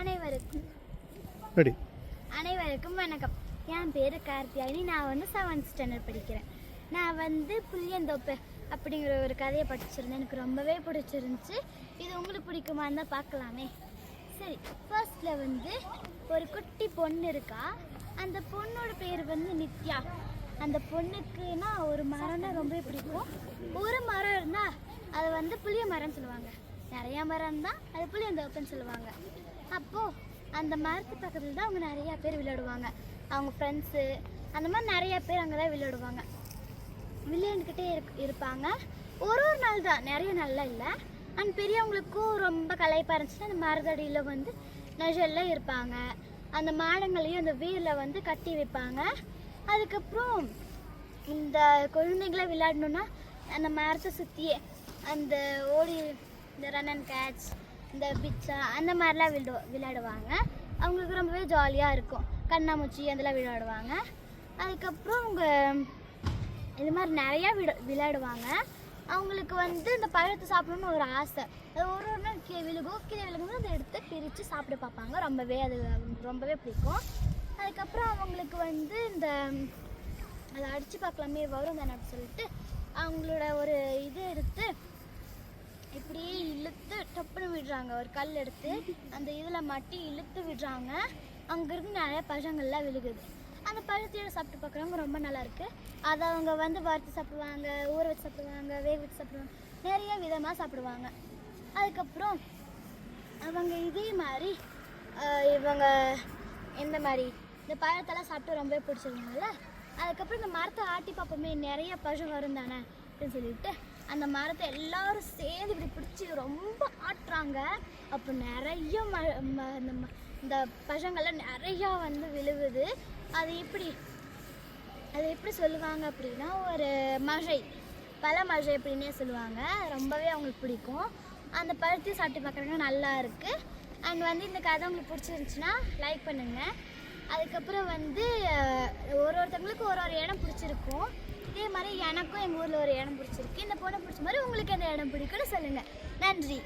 அனைவருக்கும். ரெடி. அனைவருக்கும் வணக்கம். என் பேர் கார்த்தியாயினி. நான் வந்து செவன்த் ஸ்டாண்டர்ட் படிக்கிறேன். நான் வந்து புளியந்தோப்பு அப்படிங்கிற ஒரு கதையை படிச்சிருந்தேன். எனக்கு ரொம்பவே பிடிச்சிருந்துச்சு. இது உங்களுக்கு பிடிக்குமான்னு தான் பார்க்கலாமே. சரி ஃபர்ஸ்டில் வந்து ஒரு குட்டி பொண்ணு இருக்கா? அந்த பொண்ணோட பேர் வந்து நித்யா. அந்த பொண்ணுக்குன்னா ஒரு மரம்னா ரொம்ப பிடிக்கும். ஒரு மரம் இருந்தால் அது வந்து புளிய மரம்னு சொல்லுவாங்க. நிறைய மரம் தான் அது புளியந்தோப்புன்னு சொல்லுவாங்க. அப்போது அந்த மரத்து பக்கத்தில் தான் அவங்க நிறையா பேர் விளையாடுவாங்க. அவங்க ஃப்ரெண்ட்ஸு அந்த மாதிரி நிறையா பேர் அங்கே தான் விளையாடுவாங்க. விளையாண்டுக்கிட்டே இருக் இருப்பாங்க. ஒரு ஒரு நாள் தான் நிறைய நாள்லாம் இல்லை. அண்ட் பெரியவங்களுக்கும் ரொம்ப களைப்பாக இருந்துச்சுன்னா அந்த மரத்தடியில் வந்து நெழலில் இருப்பாங்க. அந்த மாடங்களையும் அந்த வீரில் வந்து கட்டி வைப்பாங்க. அதுக்கப்புறம் இந்த குழந்தைங்கள விளையாடணுன்னா அந்த மரத்தை சுற்றியே அந்த ஓடி இந்த ரன் அண்ட் கேட்ச் இந்த பிச்சா அந்த மாதிரிலாம் விளையாடு விளையாடுவாங்க. அவங்களுக்கு ரொம்பவே ஜாலியாக இருக்கும். கண்ணாமூச்சி அதெல்லாம் விளையாடுவாங்க. அதுக்கப்புறம் அவங்க இது மாதிரி நிறையா விட விளையாடுவாங்க. அவங்களுக்கு வந்து இந்த பழத்தை சாப்பிடணும்னு ஒரு ஆசை. அது ஒரு ஒரு நாள் கீழே விழுகும் கீழே விழுகும்போது அதை எடுத்து பிரித்து சாப்பிட பார்ப்பாங்க. ரொம்பவே அது ரொம்பவே பிடிக்கும். அதுக்கப்புறம் அவங்களுக்கு வந்து இந்த அதை அடித்து பார்க்கலாமே வரும் தானே அப்படின்னு சொல்லிட்டு அவங்களோட ஒரு இது எடுத்து இப்படியே இழுத்து டப்புன்னு விடுறாங்க. ஒரு கல் எடுத்து அந்த இதில் மாட்டி இழுத்து விடுறாங்க. அங்கே அங்கேருந்து நிறைய பழங்கள்லாம் விழுகுது. அந்த பழத்தையோட சாப்பிட்டு பார்க்குறவங்க ரொம்ப நல்லாயிருக்கு அதை அவங்க வந்து வறுத்து சாப்பிடுவாங்க ஊற வச்சு சாப்பிடுவாங்க வேக வச்சு சாப்பிடுவாங்க. நிறைய விதமாக சாப்பிடுவாங்க. அதுக்கப்புறம் அவங்க இதே மாதிரி இவங்க எந்த மாதிரி இந்த பழத்தெல்லாம் சாப்பிட்டு ரொம்பவே பிடிச்சிருந்தாங்கல்ல. அதுக்கப்புறம் இந்த மரத்தை ஆட்டி பார்ப்போமே நிறைய பழம் வரும் தானே அப்படின்னு சொல்லிட்டு அந்த மரத்தை எல்லாரும் சேர்ந்து இப்படி பிடிச்சி ரொம்ப ஆட்டுறாங்க. அப்போ நிறைய ம ம- இந்த ம- இந்த பழங்கள்லாம் நிறையா வந்து விழுவுது. அது எப்படி அது எப்படி சொல்லுவாங்க அப்படின்னா ஒரு மழை பல மழை அப்படின்னே சொல்லுவாங்க. ரொம்பவே அவங்களுக்கு பிடிக்கும். அந்த பருத்தி சாப்பிட்டு பார்க்குறவங்க நல்லா இருக்குது அண்ட் வந்து இந்த கதை உங்களுக்கு பிடிச்சிருந்துச்சுன்னா லைக் பண்ணுங்கள் அதுக்கப்புறம் வந்து ஒரு ஒருத்தவங்களுக்கு ஒரு ஒரு இடம் பிடிச்சிருக்கும். இதே மாதிரி எனக்கும் எங்கள் ஊரில் ஒரு இடம் பிடிச்சிருக்கு. இந்த பொண்ணை பிடிச்ச மாதிரி உங்களுக்கு எந்த இடம் பிடிக்குன்னு சொல்லுங்கள் நன்றி.